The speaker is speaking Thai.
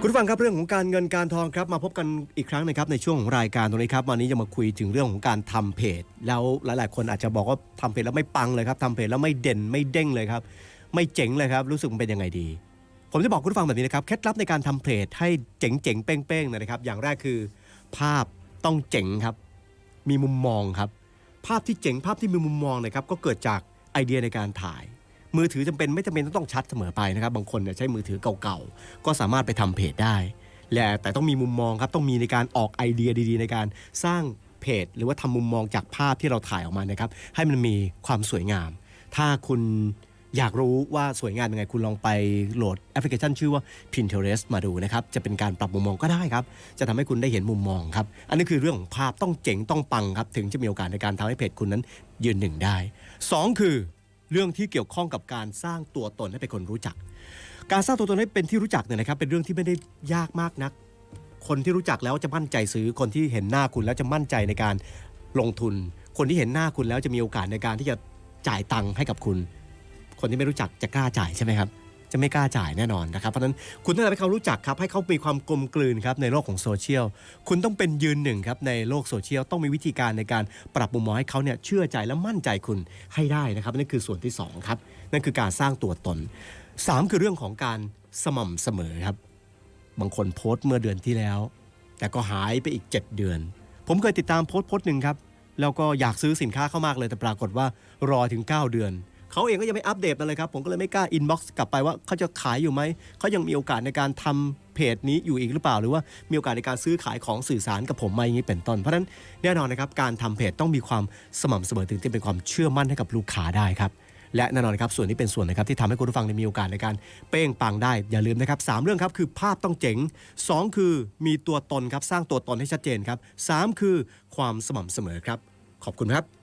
คุณผู้ฟังครับเรื่องของการเงินการทองครับมาพบกันอีกครั้งนะครับในช่วงของรายการตรงนี้ครับวันนี้จะมาคุยถึงเรื่องของการทำเพจ แล้วหลาย ๆ คนอาจจะบอกว่าทำเพจแล้วไม่ปังเลยครับทำเพจแล้วไม่เด่นไม่เด้งเลยครับ ไม่เจ๋งเลยครับ รู้สึกมันเป็นยังไงดี ผมจะบอกคุณผู้ฟังแบบนี้นะครับเคล็ดลับในการทำเพจให้เจ๋งๆเป้งๆนะครับ อย่างแรกคือ ภาพต้องเจ๋งครับ มีมุมมองครับ ภาพที่เจ๋งภาพที่มีมุมมองนะครับก็เกิดจากไอเดียในการถ่าย มือถือจำเป็นไม่จำเป็นต้องชัดเสมอไปนะครับ บางคนเนี่ยใช้มือถือเก่าๆ ก็สามารถไปทำเพจได้และแต่ต้องมีมุมมองครับ ต้องมีในการออกไอเดียดีๆ ในการสร้างเพจ หรือว่าทำมุมมองจากภาพที่เราถ่ายออกมานะครับ ให้มันมีความสวยงาม ถ้าคุณอยากรู้ว่าสวยงามยังไงคุณลองไปโหลดแอปพลิเคชันชื่อว่า Pinterest มาดูนะครับ จะเป็นการปรับมุมมองก็ได้ครับ จะทำให้คุณได้เห็นมุมมองครับ อันนี้คือเรื่องของภาพต้องเจ๋งต้องปังครับ ถึงจะมีโอกาสในการทำให้เพจคุณนั้นยืนหนึ่งได้สองคือ เรื่องที่เกี่ยวข้องกับการสร้างตัวตนให้เป็นคนรู้จัก การสร้างตัวตนให้เป็นที่รู้จักเนี่ยนะครับ เป็นเรื่องที่ไม่ได้ยากมากนัก คนที่รู้จักแล้วจะมั่นใจซื้อ คนที่เห็นหน้าคุณแล้วจะมั่นใจในการลงทุน คนที่เห็นหน้าคุณแล้วจะมีโอกาสในการที่จะจ่ายตังค์ให้กับคุณ คนที่ไม่รู้จักจะกล้าจ่ายใช่ไหมครับ จะไม่กล้าจ่ายแน่นอนนะครับ เพราะนั้นคุณต้องทำให้เขารู้จักครับ ให้เขามีความกลมกลืนครับในโลกของโซเชียล คุณต้องเป็นยืนหนึ่งครับในโลกโซเชียล ต้องมีวิธีการในการปรับมุมมองให้เขาเนี่ยเชื่อใจและมั่นใจคุณให้ได้นะครับนั่นคือส่วนที่สองครับนั่นคือการสร้างตัวตนสามคือเรื่องของการสม่ำเสมอครับ บางคนโพสต์เมื่อเดือนที่แล้ว แต่ก็หายไปอีก 7 เดือน ผมเคยติดตามโพสต์โพสต์หนึ่งครับแล้วก็อยากซื้อสินค้าเข้ามากเลยแต่ปรากฏว่ารอถึง 9 เดือน เขาเองก็ยังไม่อัปเดตมาเลยครับ ผมก็เลยไม่กล้าอินบ็อกซ์กลับไปว่าเขาจะขายอยู่ไหม เขายังมีโอกาสในการทำเพจนี้อยู่อีกหรือเปล่า หรือว่ามีโอกาสในการซื้อขายของสื่อสารกับผมไหมอย่างนี้เป็นต้น เพราะฉะนั้นแน่นอนนะครับการทำเพจต้องมีความสม่ำเสมอถึงจะเป็นความเชื่อมั่นให้กับลูกค้าได้ครับและแน่นอนครับส่วนนี้เป็นส่วนนะครับที่ทำให้คุณผู้ฟังได้มีโอกาสในการเป้งปังได้ อย่าลืมนะครับสามเรื่องครับคือภาพต้องเจ๋งสองคือมีตัวตนครับสร้างตัวตนให้ชัดเจนครับสามคือความสม่ำเสมอครับ ขอบคุณครับ